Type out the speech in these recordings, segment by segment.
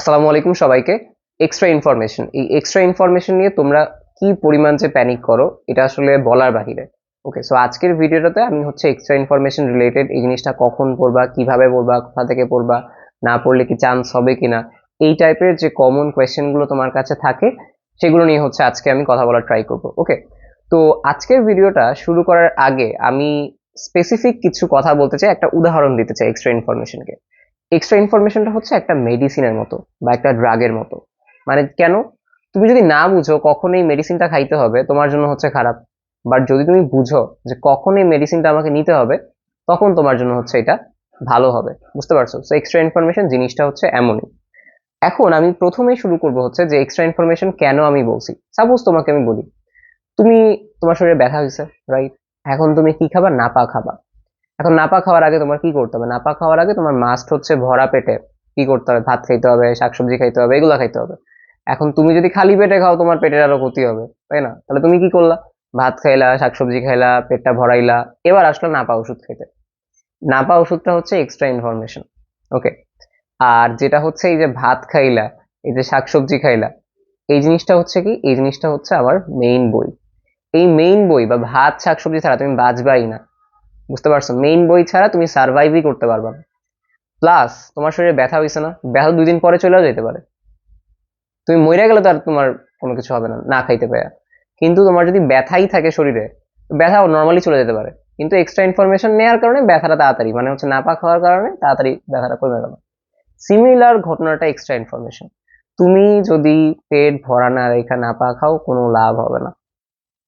আসসালামু আলাইকুম সবাইকে। এক্সট্রা ইনফরমেশন এই এক্সট্রা ইনফরমেশন নিয়ে তোমরা কি পরিমাণ যে প্যানিক করো, এটা আসলে বলার বাহিরে। ওকে সো আজকের ভিডিওটাতে আমি হচ্ছে এক্সট্রা ইনফরমেশন রিলেটেড এই জিনিসটা কখন পড়বা, কীভাবে পড়বা, কোথা থেকে পড়বা, না পড়লে কি চান্স হবে কিনা, এই টাইপের যে কমন কোয়েশ্চেনগুলো তোমার কাছে থাকে, সেগুলো নিয়ে হচ্ছে আজকে আমি কথা বলার ট্রাই করব। ওকে তো আজকের ভিডিওটা শুরু করার আগে আমি স্পেসিফিক কিছু কথা বলতে চাই, একটা উদাহরণ দিতে চাই এক্সট্রা ইনফরমেশনকে এক্সট্রা ইনফরমেশনটা হচ্ছে একটা মেডিসিনের মতো বা একটা ড্রাগের মতো। মানে কেন? তুমি যদি না বুঝো কখন এই মেডিসিনটা খাইতে হবে, তোমার জন্য হচ্ছে খারাপ। বাট যদি তুমি বুঝো যে কখন এই মেডিসিনটা আমাকে নিতে হবে, তখন তোমার জন্য হচ্ছে এটা ভালো হবে। বুঝতে পারছ? সো এক্সট্রা ইনফরমেশন জিনিসটা হচ্ছে এমনই। এখন আমি প্রথমেই শুরু করব হচ্ছে যে এক্সট্রা ইনফরমেশন কেন আমি বলছি। সাপোজ তোমাকে আমি বলি, তুমি তোমার শরীরে ব্যথা হয়েছে রাইট এখন তুমি কি খাবা? নাপা খাবা। এখন নাপা খাওয়ার আগে তোমার কি করতে হবে? নাপা খাওয়ার আগে তোমার মাস্ট হচ্ছে ভরা পেটে কি করতে হবে? ভাত খাইতে হবে, শাকসবজি খাইতে হবে, এগুলো খাইতে হবে। এখন তুমি যদি খালি পেটে খাও, তোমার পেটের আরও ক্ষতি হবে, তাই না? তাহলে তুমি কি করলা? ভাত খাইলা, শাকসবজি খাইলা, পেটটা ভরাইলা, এবার আসলো নাপা ওষুধ খেতে নাপা ওষুধটা হচ্ছে এক্সট্রা ইনফরমেশন ওকে আর যেটা হচ্ছে এই যে ভাত খাইলা, এই যে শাকসবজি খাইলা, এই জিনিসটা হচ্ছে কি? এই জিনিসটা হচ্ছে আমার মেইন বই। এই মেইন বই বা ভাত, শাকসবজি ছাড়া তুমি বাঁচবাই না। বুঝতে পারছ? মেইন বই ছাড়া তুমি সার্ভাইভই করতে পারবা না। প্লাস তোমার শরীরে ব্যথা হয়েছে না ব্যথা দুই দিন পরে চলেও যেতে পারে। তুমি মরে গেলে তো আর তোমার কোনো কিছু হবে না না খাইতে পারে কিন্তু তোমার যদি ব্যথাই থাকে শরীরে, ব্যথা নর্মালি চলে যেতে পারে। কিন্তু এক্সট্রা ইনফরমেশন নেওয়ার কারণে ব্যথাটা তাড়াতাড়ি মানে হচ্ছে নাপা খাওয়ার কারণে তাড়াতাড়ি ব্যথাটা কমে গেল। সিমিলার ঘটনাটা এক্সট্রা ইনফরমেশন তুমি যদি পেট ভরা না রেখা নাপা খাও, কোনো লাভ হবে না।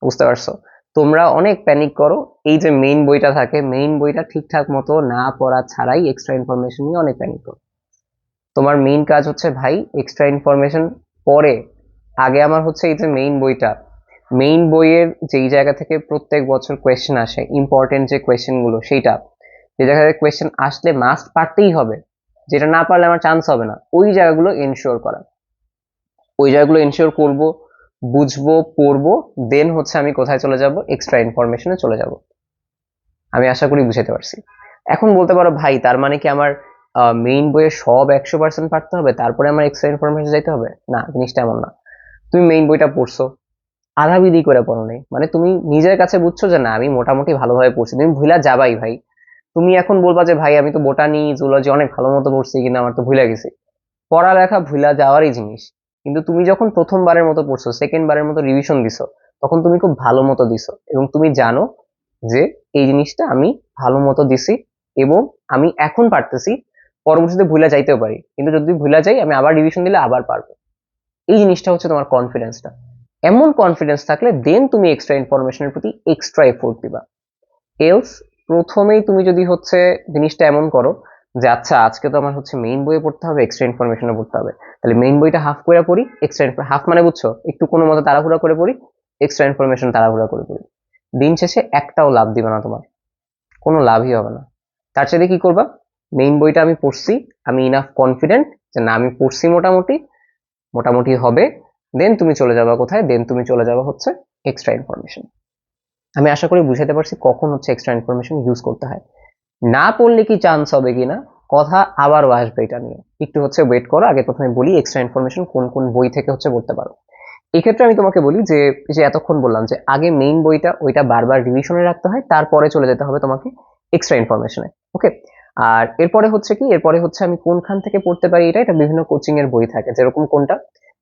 বুঝতে পারছ? তোমরা অনেক প্যানিক করো। এই যে মেইন বইটা থাকে মেইন বইটা ঠিকঠাক মতো না পড়া ছাড়াই এক্সট্রা ইনফরমেশন নিয়ে অনেক প্যানিক করো। তোমার মেইন কাজ হচ্ছে, ভাই এক্সট্রা ইনফরমেশন পরে আগে আমার হচ্ছে এই যে মেইন বইটা মেইন বইয়ের যেই জায়গা থেকে প্রত্যেক বছর কোয়েশ্চেন আসে ইম্পর্টেন্ট যে কোয়েশ্চেনগুলো সেইটা। যে জায়গা থেকে কোয়েশ্চেন আসলে মাস্ট পারতেই হবে। যেটা না পারলে আমার চান্স হবে না। ওই জায়গাগুলো এনশিওর করা। ওই জায়গাগুলো এনশিওর করব বুঝব, পড়ব দেন হচ্ছে আমি কোথায় চলে যাব এক্সট্রা ইনফরমেশনে চলে যাব। আমি আশা করি বুঝাতে পারছি। এখন বলতে পারো, ভাই, তার মানে কি আমার মেইন বইয়ে সব একশো পার্সেন্ট পারতে হবে? তারপরে আমার এক্সট্রা ইনফরমেশন যাইতে হবে? না, জিনিসটা এমন না। তুমি মেইন বইটা পড়ছো আধা বিধি করে পড়ো নেই। মানে তুমি নিজের কাছে বুঝছ যে, না, আমি মোটামুটি ভালোভাবে পড়ছি। তুমি ভুলা যাবাই, ভাই। তুমি এখন বলবা যে, ভাই, আমি তো বোটানি জুলজি অনেক ভালো মতো পড়ছি কিন্তু আমার তো ভুলে গেছি। পড়ালেখা ভুলা যাওয়ারই জিনিস। কিন্তু তুমি যখন প্রথমবারের মতো পড়ছো সেকেন্ড বারের মতো রিভিশন দিছো, তখন তুমি খুব ভালো মতো দিছো এবং তুমি জানো যে এই জিনিসটা আমি ভালো মতো দিছি এবং আমি এখন পারতেছি, পরবর্তীতে ভুলা যাইতেও পারি। কিন্তু যদি ভুলা যাই, আমি আবার রিভিশন দিলে আবার পারব। এই জিনিসটা হচ্ছে তোমার কনফিডেন্সটা এমন কনফিডেন্স থাকলে দেন তুমি এক্সট্রা ইনফরমেশনের প্রতি এক্সট্রা এফোর্ট দিবা। এলস প্রথমেই তুমি যদি হচ্ছে জিনিসটা এমন করো যে আচ্ছা আজকে তো আমার হচ্ছে মেইন বইয়ে পড়তে হবে এক্সট্রা ইনফরমেশনে পড়তে হবে। তাহলে মেইন বইটা হাফ করে পড়ি এক্সট্রা হাফ মানে বুঝছ? একটু কোনো মতো তাড়াহুড়া করে পড়ি এক্সট্রা ইনফরমেশন তাড়াহুড়া করে পড়ি। দিন শেষে একটাও লাভ দিবে না তোমার। কোনো লাভই হবে না। তার সাথে কি করবা? মেইন বইটা আমি পড়ছি, আমি ইনাফ কনফিডেন্ট যে না, আমি পড়ছি মোটামুটি মোটামুটি হবে দেন তুমি চলে যাবা কোথায়? দেন তুমি চলে যাবা হচ্ছে এক্সট্রা ইনফরমেশন আমি আশা করি বুঝাতে পারছি কখন হচ্ছে এক্সট্রা ইনফরমেশন ইউজ করতে হয়। না পড়লে কি চান্স হবে কিনা? কথা আবারও আসবে এটা নিয়ে। একটু হচ্ছে ওয়েট করো, আগে প্রথমে বলি এক্সট্রা ইনফরমেশন কোন কোন বই থেকে হচ্ছে পড়তে পারো। এক্ষেত্রে আমি তোমাকে বলি যে যে এতক্ষণ বললাম যে আগে মেইন বইটা ওইটা বারবার রিভিশনে রাখতে হয়, তারপরে চলে যেতে হবে তোমাকে এক্সট্রা ইনফরমেশনে ওকে আর এরপরে হচ্ছে কি, এরপরে হচ্ছে আমি কোনখান থেকে পড়তে পারি এটা এটা বিভিন্ন কোচিং এর বই থাকে। যেরকম কোনটা?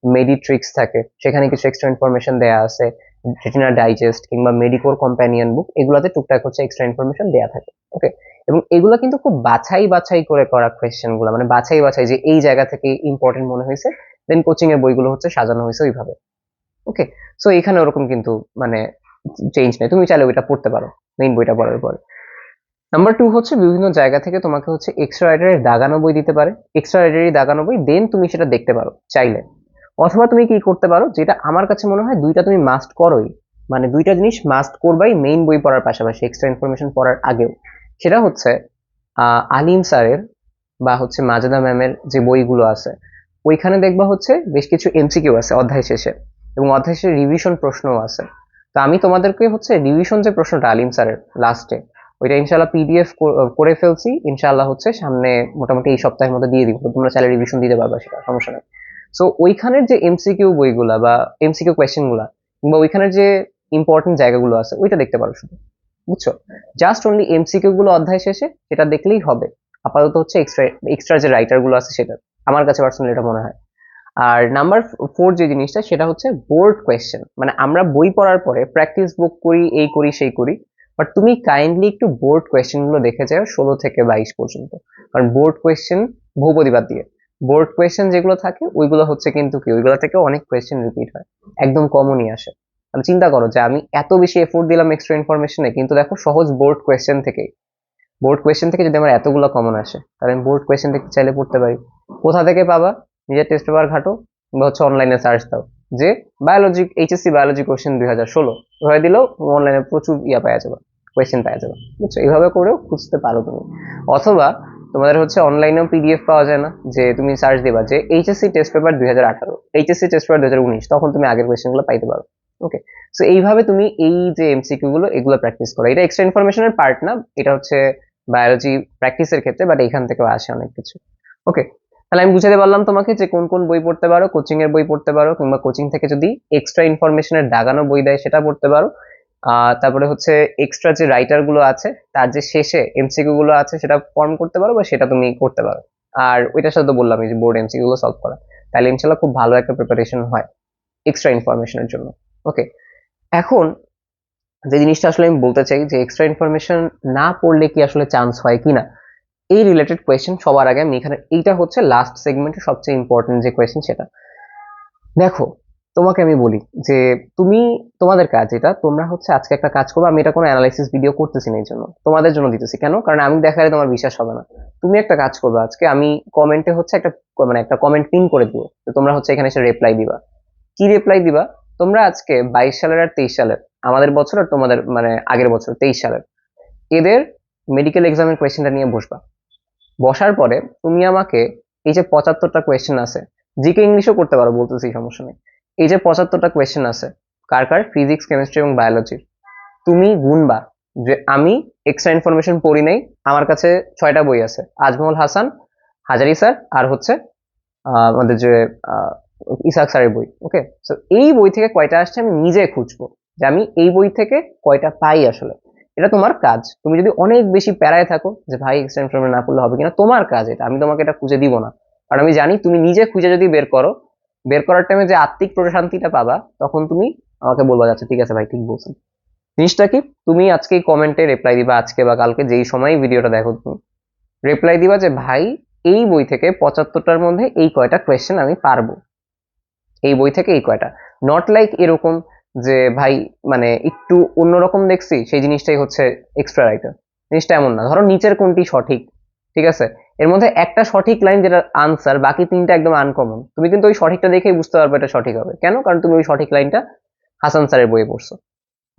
মেডিট্রিক্স থাকে, সেখানে কিছু এক্সট্রা ইনফরমেশন দেয়া আছে রেটিনা ডাইজেস্ট কিংবা মেডিকোর কম্প্যানিয়ন বুক এগুলোতে টুকটাক হচ্ছে এক্সট্রা ইনফরমেশন দেয়া থাকে ওকে এবং এগুলো কিন্তু খুব বাছাই বাছাই করে করা কোয়েশ্চেনগুলো। মানে বাছাই বাছাই যে এই জায়গা থেকে ইম্পর্টেন্ট মনে হয়েছে দেন কোচিং এর বইগুলো হচ্ছে সাজানো হয়েছে ওইভাবে। ওকে সো এখানে ওরকম কিন্তু মানে চেঞ্জ নেই। তুমি চাইলে ওইটা পড়তে পারো। মেইন বইটা পড়ার পর। নাম্বার টু হচ্ছে বিভিন্ন জায়গা থেকে তোমাকে হচ্ছে এক্সট্রা রাইডারের দাগানো বই দিতে পারে। এক্সট্রা রাইডারের দাগানো বই দেন তুমি সেটা দেখতে পারো চাইলে। অথবা তুমি কি করতে পারো, যেটা আমার কাছে মনে হয় দুইটা তুমি মাস্ট করোই। মানে দুইটা জিনিস মাস্ট করবাই মেইন বই পড়ার পাশাপাশি এক্সট্রা ইনফরমেশন পড়ার আগেও। সেটা হচ্ছে আলিম স্যারের বা হচ্ছে মাজেদা ম্যামের যে বইগুলো আছে, ওইখানে দেখবা হচ্ছে বেশ কিছু এমসিকিউ আছে অধ্যায় শেষে এবং অধ্যায় শেষে রিভিশন প্রশ্নও আছে। তো আমি তোমাদেরকে হচ্ছে রিভিশন যে প্রশ্নটা আলিম স্যারের লাস্টে ওইটা ইনশাল্লাহ পিডিএফ করে ফেলছি। ইনশাল্লাহ হচ্ছে সামনে মোটামুটি এই সপ্তাহের মধ্যে দিয়ে দিব। তোমরা চাইলে রিভিশন দিতে পারবা সেটা, সমস্যা নেই। সো ওইখানের যে এমসিকিউ বইগুলা বা এমসিকিউ কোয়েশ্চেনগুলা কিংবা ওইখানের যে ইম্পর্টেন্ট জায়গাগুলো আছে, ওইটা দেখতে পারো শুধু। বুঝছ? জাস্ট অনলি এমসিকিউ গুলো অধ্যায় শেষে সেটা দেখলেই হবে। আপাতত হচ্ছে এক্সট্রা এক্সট্রা যে রাইটারগুলো আছে সেটা, আমার কাছে পার্সোনালি এটা মনে হয়। আর নাম্বার ফোর যে জিনিসটা, সেটা হচ্ছে বোর্ড কোয়েশ্চেন মানে আমরা বই পড়ার পরে প্র্যাকটিস বুক করি, এই করি, সেই করি। বাট তুমি কাইন্ডলি একটু বোর্ড কোয়েশ্চেনগুলো দেখে যাও ষোলো থেকে বাইশ পর্যন্ত। কারণ বোর্ড কোয়েশ্চেন বহুপতিবাদ দিয়ে বোর্ড কোয়েশ্চেন যেগুলো থাকে, ওইগুলো হচ্ছে কিন্তু কি, ওইগুলো থেকে অনেক কোয়েশ্চেন রিপিট হয়। একদম কমনই আসে। তাহলে চিন্তা করো যে আমি এত বেশি এফোর্ট দিলাম এক্সট্রা ইনফরমেশনে কিন্তু দেখো সহজ বোর্ড কোয়েশ্চেন থেকে বোর্ড কোয়েশ্চেন থেকে যদি আমার এতগুলো কমন আসে, তাহলে আমি বোর্ড কোয়েশ্চেন থেকে চাইলে পড়তে পারি। কোথা থেকে পাবা? নিজের টেস্ট পেপার ঘাটো বা হচ্ছে অনলাইনে সার্চ দাও। যে বায়োলজি এইচএসসি বায়োলজি কোয়েশ্চেন দুই হাজার ষোলো। ধরে দিলেও অনলাইনে প্রচুর ইয়া পাওয়া যাবে কোয়েশ্চেন পাওয়া যাবে। বুঝছ? এইভাবে করেও খুঁজতে পারো তুমি। অথবা তোমাদের হচ্ছে অনলাইনেও পিডিএফ পাওয়া যায় না, যে তুমি সার্চ দিবা যে এইচএসসি টেস্ট পেপার দুই হাজার আঠারো এইচএসসি টেস্ট পেপার দুই হাজার উনিশ, তখন তুমি আগের কোয়েশ্চেনগুলো পাইতে পারো। ওকে সো এইভাবে তুমি এই যে এমসিকিউ গুলো, এগুলো প্র্যাকটিস করো। এটা এক্সট্রা ইনফরমেশনের পার্ট না, এটা হচ্ছে বায়োলজি প্র্যাকটিসের ক্ষেত্রে বাট এইখান থেকেও আসে অনেক কিছু। ওকে তাহলে আমি বুঝাতে পারলাম তোমাকে যে কোন কোন বই পড়তে পারো কোচিং এর বই পড়তে পারো, কিংবা কোচিং থেকে যদি এক্সট্রা ইনফরমেশনের দাগানো বই দেয় সেটা পড়তে পারো। তারপরে হচ্ছে এক্সট্রা যে রাইটারগুলো আছে, তার যে শেষে এমসিকিউ গুলো আছে, সেটা ফর্ম করতে পারো বা সেটা তুমি করতে পারো। আর ওইটার সাথে বললাম যে বোর্ড এমসিকিউ গুলো সলভ করা। তাহলে ইনশাল্লাহ খুব ভালো একটা প্রিপারেশন হয় এক্সট্রা ইনফরমেশনের জন্য। ওকে এখন যে জিনিসটা আসলে আমি বলতে চাই যে এক্সট্রা ইনফরমেশন না পড়লে কি আসলে চান্স হয় কিনা? এই রিলেটেড কোয়েশ্চেন সবার আগে আমি এখানে, এইটা হচ্ছে লাস্ট সেগমেন্টের সবচেয়ে ইম্পর্টেন্ট যে কোয়েশ্চেন সেটা। দেখো, তোমাকে আমি বলি যে তুমি, তোমাদের কাজ এটা, তোমরা হচ্ছে আজকে একটা কাজ করব, আমি এটা কোনো অ্যানালাইসিস ভিডিও করতেছি না এই জন্য। তোমাদের জন্য দিতেছি। কেন? কারণ আমি দেখালে তোমার বিশ্বাস হবে না। তুমি একটা কাজ করবে আজকে, আমি কমেন্টে হচ্ছে একটা মানে একটা কমেন্ট পিন করে তো তোমরা হচ্ছে এখানে এসে রিপ্লাই দিবা। কি রিপ্লাই দিবা? তোমরা আজকে বাইশ সালের আর তেইশ সালের, আমাদের বছর আর তোমাদের মানে আগের বছর, তেইশ সালের, এদের মেডিকেল এক্সামের কোয়েশ্চেনটা নিয়ে বসবা। বসার পরে তুমি আমাকে এই যে পঁচাত্তরটা কোয়েশ্চেন আছে জিকে ইংলিশও করতে পারো বলতেছি, সমস্যা নেই। এই যে পঁচাত্তরটা কোয়েশ্চেন আছে, কার কার? ফিজিক্স কেমিস্ট্রি এবং বায়োলজির তুমি গুনবা যে আমি এক্সট্রা ইনফরমেশন পড়ি নাই, আমার কাছে ছয়টা বই আছে, আজমল হাসান, হাজারি স্যার আর হচ্ছে আমাদের যে ইসাক স্যারের বই, ওকে? সো এই বই থেকে কয়টা আসছে আমি নিজে খুঁজবো, যে আমি এই বই থেকে কয়টা পাই আসলে। এটা তোমার কাজ। তুমি যদি অনেক বেশি প্যারায় থাকো, যে ভাই এক্সট্রা ইনফরমেশন না পড়লে হবে কিনা, তোমার কাজ এটা। আমি তোমাকে এটা খুঁজে দিব না। কারণ আমি জানি তুমি নিজে খুঁজে যদি বের করো, বের করার টাইমে যে আত্মিক প্রশান্তিটা পাবা, তখন তুমি আমাকে বলবা যাচ্ছে ঠিক আছে ভাই, ঠিক বলছেন। জিনিসটা কি? তুমি আজকে কমেন্টে রিপ্লাই দিবা আজকে বা কালকে, যেই সময় ভিডিওটা দেখো তুমি। রিপ্লাই দিবা যে, ভাই, এই বই থেকে পঁচাত্তরটার মধ্যে এই কয়টা কোয়েশ্চেন আমি পারব। এই বই থেকে এই কয়টা? নট লাইক এরকম যে, ভাই মানে একটু অন্যরকম দেখছি, সেই জিনিসটাই হচ্ছে এক্সট্রা রাইটার জিনিসটা এমন না। ধরো নিচের কোনটি সঠিক, ঠিক আছে? এর মধ্যে একটা সঠিক লাইন যেটা আনসার বাকি তিনটা একদম আনকমন তুমি কিন্তু ওই সঠিকটা দেখেই বুঝতে পারবে এটা সঠিক হবে। কেন? কারণ তুমি ওই সঠিক লাইনটা হাসান স্যারের বইয়ে পড়ছো।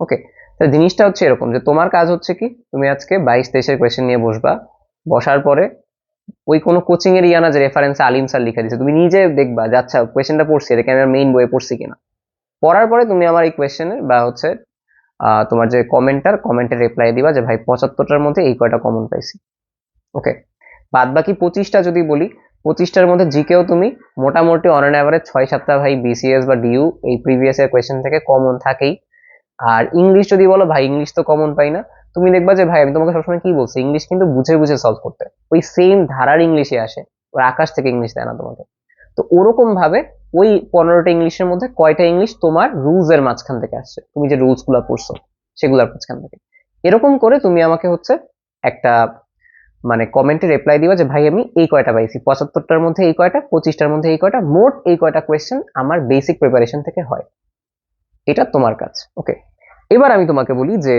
ওকে তো জিনিসটা হচ্ছে এরকম যে, তোমার কাজ হচ্ছে কি? তুমি আজকে বাইশ তেইশের কোয়েশ্চেন নিয়ে বসবা। বসার পরে ওই কোনো কোচিং এর ইয়ানা যে রেফারেন্স আলিম স্যার লিখে দিচ্ছে তুমি নিজে দেখবা যে আচ্ছা কোয়েশ্চেনটা পড়ছি, এটাকে আমি মেইন বইয়ে পড়ছি কিনা? পড়ার পরে তুমি আমার এই কোয়েশ্চেনের বা হচ্ছে তোমার যে কমেন্টার কমেন্টে রিপ্লাই দিবা যে, ভাই, পঁচাত্তরটার মধ্যে এই কয়টা কমন পাইছি। ওকে বাদ বাকি পঁচিশটা যদি বলি, পঁচিশটার মধ্যে জিকেও তুমি মোটামুটি অন অ্যান অ্যাভারেজ ছয় সাতটা ভাই বিসিএস বা ডিইউ এই প্রিভিয়াস এর কোয়েশ্চেন থেকে কমন থাকেই। আর ইংলিশ যদি বলো, ভাই ইংলিশ তো কমন পাই না। তুমি দেখবা যে, ভাই, আমি তোমাকে সবসময় কি বলছি? ইংলিশ কিন্তু বুঝে বুঝে সলভ করতে। ওই সেম ধারার ইংলিশে আসে। ওর আকাশ থেকে ইংলিশ দেয় না তোমাকে। তো ওরকম ভাবে ওই পনেরোটা ইংলিশের মধ্যে কয়টা ইংলিশ তোমার রুলস এর মাঝখান থেকে আসছে? তুমি যে রুলসগুলা পড়ছো, সেগুলোর মাঝখান থেকে। এরকম করে তুমি আমাকে হচ্ছে একটা মানে কমেন্টে রিপ্লাই দিবা যে, ভাই, আমি এই কয়টা পাইছি? পঁচাত্তরটার মধ্যে এই কয়টা, পঁচিশটার মধ্যে এই কয়টা, মোট এই কয়টা কোয়েশ্চেন আমার বেসিক প্রিপারেশন থেকে হয়। এটা তোমার কাজ ওকে এবার আমি তোমাকে বলি যে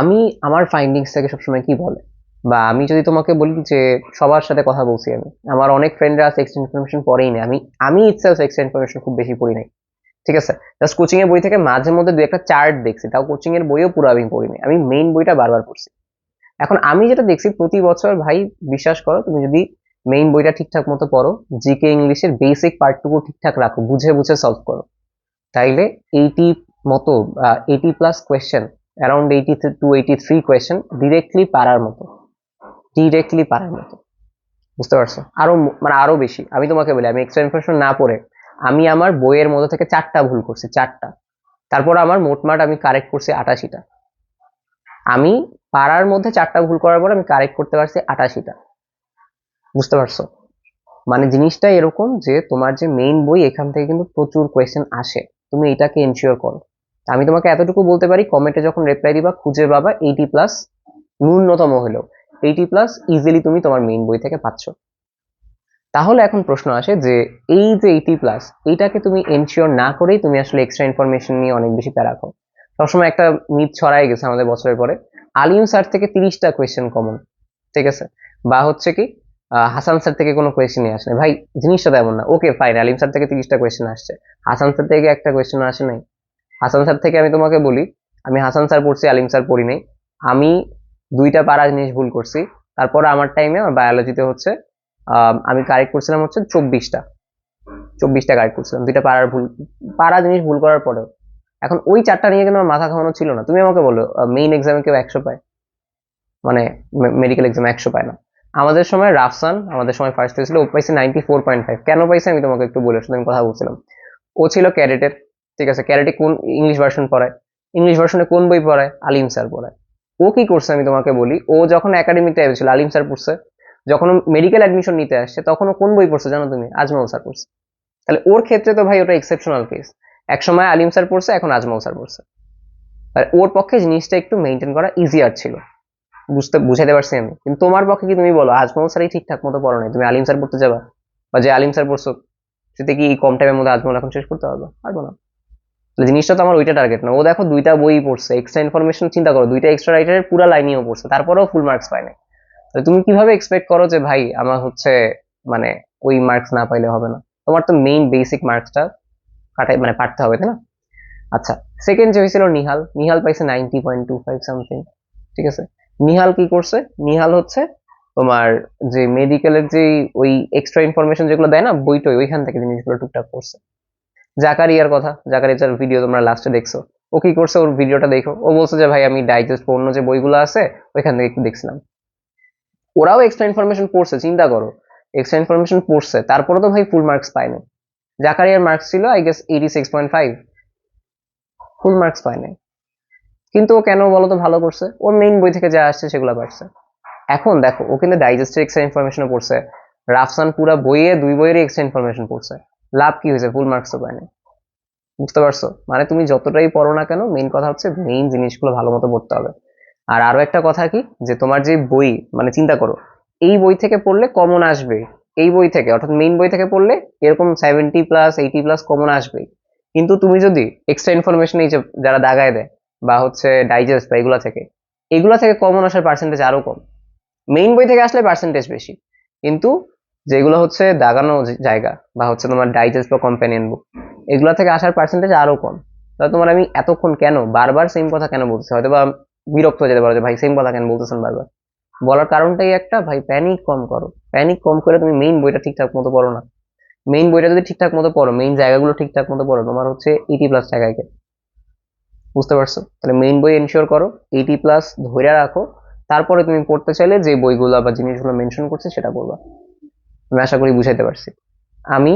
আমি আমার ফাইন্ডিংস থেকে সবসময় কি বলে? বা আমি যদি তোমাকে বলি যে সবার সাথে কথা বলছি আমি, আমার অনেক ফ্রেন্ডরা এক্সট্রা ইনফরমেশন পড়েই না আমি আমি ইটসেলফ এক্সট্রা ইনফরমেশন খুব বেশি পড়ি নাই। ঠিক আছে? জাস্ট কোচিং এর বই থেকে মাঝে মধ্যে দু একটা চার্ট দেখছি, তাও কোচিং এর বইও পুরো আমি পড়িনি আমি মেইন বইটা বারবার পড়ছি। এখন আমি যেটা দেখছি প্রতি বছর, ভাই, বিশ্বাস করো, তুমি যদি মেইন বইটা ঠিকঠাক মতো পড়ো জিকে ইংলিশের বেসিক পার্টটুকু ঠিকঠাক রাখো, বুঝে বুঝে সলভ করো। তাইলে এইটি মতো eighty plus question around eighty to eighty three question directly পারার মতো। ডিরেক্টলি পারার মতো। বুঝতে পারছ? আরও ম- মানে আরও বেশি। আমি তোমাকে বলি, আমি এক্সট্রা ইনফরমেশন না পড়ে আমি আমার বইয়ের মধ্যে থেকে চারটা ভুল করছি, চারটা। তারপর আমার মোটমাট আমি কারেক্ট করছি আটাশিটা। আমি পাড়ার মধ্যে চারটা ভুল করার পর আমি কারেক্ট করতে পারছি আটাশিটা। বুঝতে পারছ? মানে জিনিসটা এরকম যে তোমার যে মেইন বই এখান থেকে কিন্তু প্রচুর কোয়েশ্চেন আসে। তুমি এটাকে এনশিওর করো। আমি তোমাকে এতটুকু বলতে পারি কমেন্টে যখন রিপ্লাই দিবা, খুঁজে পাবা এইটি প্লাস ন্যূনতম হলেও এইটি প্লাস ইজিলি তুমি তোমার মেইন বই থেকে পাচ্ছ। তাহলে এখন প্রশ্ন আসে যে, এই যে এইটি প্লাস এইটাকে তুমি এনশিওর না করেই তুমি আসলে এক্সট্রা ইনফরমেশন নিয়ে অনেক বেশি প্যারা খাও। সবসময় একটা মিথ ছড়াই গেছে আমাদের বছরের পরে। আলিম স্যার থেকে তিরিশটা কোয়েশ্চেন কমন ঠিক আছে? বা হচ্ছে কি হাসান স্যার থেকে কোনো কোয়েশ্চেনই আসে না ভাই, জিনিসটা তেমন না। ওকে ফাইন আলিম স্যার থেকে তিরিশটা কোয়েশ্চেন আসছে। হাসান স্যার থেকে একটা কোয়েশ্চেন আসে নাই। হাসান স্যার থেকে আমি তোমাকে বলি, আমি হাসান স্যার পড়ছি, আলিম স্যার পড়ি নাই। আমি দুইটা পারা জিনিস ভুল করছি। তারপর আমার টাইমে আমার বায়োলজিতে হচ্ছে আমি কারেক্ট করছিলাম হচ্ছে চব্বিশটা। চব্বিশটা কারেক্ট করছিলাম, দুইটা পাড়ার ভুল পাড়া জিনিস ভুল করার পরেও। এখন ওই চারটা নিয়ে কিন্তু আমার মাথা খাওয়ানো ছিল না। তুমি আমাকে বলো মেইন এক্সামে কেউ একশো পায়? মানে মেডিকেল এক্সামে একশো পায় না। আমাদের সময় রাফসান, আমাদের সময় ফার্স্ট হয়েছিল ও পাইছে নাইনটি ফোর পয়েন্ট ফাইভ কেন পাইছে আমি তোমাকে একটু বলে আমি কথা বলছিলাম। ও ছিল ক্যাডেটের ঠিক আছে ক্যাডেটে কোন ইংলিশ ভার্সন পড়ায়? ইংলিশ ভার্সনে কোন বই পড়ায়? আলিম স্যার পড়ায়। ও কি করছে আমি তোমাকে বলি, ও যখন একাডেমিতে এসেছিল, আলিম স্যার পড়ছে, যখন মেডিকেল অ্যাডমিশন নিতে আসছে, তখন ও কোন বই পড়ছে জানো তুমি? আজমল স্যার পড়ছে। তাহলে ওর ক্ষেত্রে তো ভাই ওটা এক্সেপশনাল কেস এক সময় আলিম স্যার পড়ছে, এখন আজমল স্যার পড়ছে। আর ওর পক্ষে জিনিসটা একটু মেনটেন করা ইজিয়ার ছিল। বুঝতে বুঝাতে পারছি আমি? কিন্তু তোমার পক্ষে কি তুমি বলো, আজমল স্যারই ঠিকঠাক মতো পড়ো নাই? তুমি আলিম স্যার পড়তে যাবা? বা যে আলিম স্যার পড়ছো সেটা কি কম টাইমের মধ্যে আজমল এখন শেষ করতে পারবে? পারব না। জিনিসটা তো আমার ওইটা টার্গেট না। ও দেখো দুইটা বই পড়ছে এক্সট্রা ইনফরমেশন চিন্তা করো, দুইটা এক্সট্রা রাইটারের পুরো লাইনিও পড়ছে, তারপরেও ফুল মার্কস পায় না তাহলে তুমি কীভাবে এক্সপেক্ট করো যে, ভাই, আমার হচ্ছে মানে ওই মার্কস না পাইলে হবে না? তোমার তো মেইন বেসিক মার্কসটা কাটাই মানে পাঠতে হবে, তাই না? আচ্ছা সেকেন্ড যে হয়েছিল নিহাল নিহাল পাইছে ninety point two five something ঠিক আছে? নিহাল কি করছে? নিহাল হচ্ছে তোমার যে মেডিকেলের যে ওই এক্সট্রা ইনফরমেশন যেগুলো দেয় না, বইটই, ওইখান থেকে জিনিসগুলো টুকটাক করছে জাকারিয়ার কথা। জাকারিয়ার ভিডিও তোমরা লাস্টে দেখছ। ও কি করছে? ওর ভিডিওটা দেখো। ও বলছে যে, ভাই, আমি ডাইজেস্ট অন্য যে বইগুলো আছে, ওইখান থেকে একটু দেখছিলাম। ওরাও এক্সট্রা ইনফরমেশন পড়ছে, চিন্তা করো। এক্সট্রা ইনফরমেশন পড়ছে। তারপরে তো ভাই ফুল মার্কস পায়নি। জাকারিয়ার মার্কস ছিল I guess eighty six point five full marks পায়নি। কিন্তু ও কেন বলো তো ভালো করছে? ওর মেইন বই থেকে যা আসছে সেগুলো পারছে। এখন দেখো, ও কিন্তু ডাইজেস্টের এক্সট্রা ইনফরমেশনও পড়ছে। রাফসান পুরা বইয়ে দুই বইয়েরই এক্সট্রা ইনফরমেশন পড়ছে। লাভ কি হয়েছে? ফুল মার্কস তো পায়নি বুঝতে পারছ? মানে তুমি যতটাই পড়ো না কেন মেইন কথা হচ্ছে মেইন জিনিসগুলো ভালো মতো পড়তে হবে। আর আরও একটা কথা কি, যে তোমার যে বই মানে চিন্তা করো, এই বই থেকে পড়লে কমন আসবে। এই বই থেকে, অর্থাৎ মেইন বই থেকে পড়লে এরকম seventy plus eighty plus common আসবে। কিন্তু তুমি যদি এক্সট্রা ইনফরমেশন এই যে যারা দাগায় দেয়, বা হচ্ছে ডাইজেস্ট বা এগুলো থেকে, এগুলা থেকে কমন আসার পার্সেন্টেজ আরও কম। মেইন বই থেকে আসলে পার্সেন্টেজ বেশি। কিন্তু যেগুলো হচ্ছে দাগানো জায়গা বা হচ্ছে তোমার ডাইজেস্ট বা কম্প্যানিয়ন বুক এগুলো থেকে আসার পার্সেন্টেজ আরও কম। তাহলে তোমার আমি এতক্ষণ কেন, বারবার সেম কথা কেন বলছি হয়তো বা বিরক্ত হয়ে যেতে পারো যে, ভাই সেম কথা কেন বলতেছেন বারবার? বলার কারণটাই একটা, ভাই প্যানিক কম করো। প্যানিক কম করে তুমি মেইন বইটা ঠিকঠাক মতো পড়ো না। মেইন বইটা যদি ঠিকঠাক মতো পড়ো মেইন জায়গাগুলো ঠিকঠাক মতো পড়ো, তোমার হচ্ছে এইটি প্লাস জায়গায় বুঝতে পারছ? তাহলে মেইন বই এনশিওর করো এইটি প্লাস ধরে রাখো। তারপরে তুমি পড়তে চাইলে যে বইগুলো বা জিনিসগুলো মেনশন করছে সেটা পড়বা। আমি আশা করি বুঝাইতে পারছি। আমি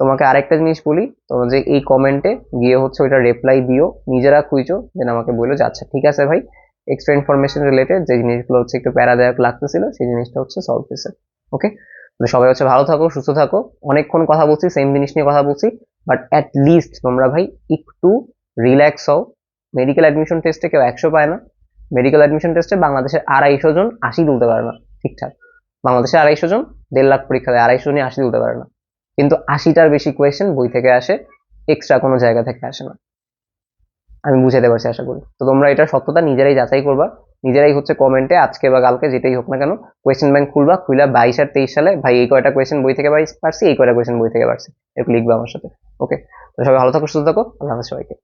তোমাকে আরেকটা জিনিস বলি তোমরা যে এই কমেন্টে গিয়ে হচ্ছে ওইটা রিপ্লাই দিও, নিজেরা খুঁজো দেন আমাকে বলল যে আচ্ছা ঠিক আছে ভাই এক্সট্রা ইনফরমেশন রিলেটেড যে জিনিসগুলো হচ্ছে একটু প্যারাদায়ক লাগতেছিল, সেই জিনিসটা হচ্ছে সলভ হয়েছে ওকে তো সবাই হচ্ছে ভালো থাকো, সুস্থ থাকো। অনেকক্ষণ কথা বলছি সেম জিনিস নিয়ে কথা বলছি বাট অ্যাট লিস্ট তোমরা ভাই একটু রিল্যাক্স হও। মেডিকেল অ্যাডমিশন টেস্টে কেউ একশো পায় না। মেডিকেল অ্যাডমিশন টেস্টে বাংলাদেশের আড়াইশো জন আশি তুলতে পারে না, ঠিকঠাক। বাংলাদেশে আড়াইশো জন, দেড় লাখ পরীক্ষা দেয় আড়াইশো জনই আশি তুলতে পারে না। কিন্তু আশিটার বেশি কোয়েশ্চেন বই থেকে আসে এক্সট্রা কোনো জায়গা থেকে আসে না। আমি বুঝাতে পারছি আশা করি। তো তোমরা এটার সত্যতা নিজেরাই যাচাই করবা, নিজেরাই হচ্ছে কমেন্টে আজকে বা কালকে যেটাই হোক না কেন কোয়েশ্চেন ব্যাংক খুলবা খুলে বাইশ আর তেইশ সালে, ভাই, এই কয়টা কোয়েশ্চেন বই থেকে পারছি, এই কয়টা কোয়েশ্চেন বই থেকে পারছি। এরকম লিখবা আমার সাথে। ওকে তো সবাই ভালো থাকো, সুস্থ থাকো, আল্লাহ সবাইকে।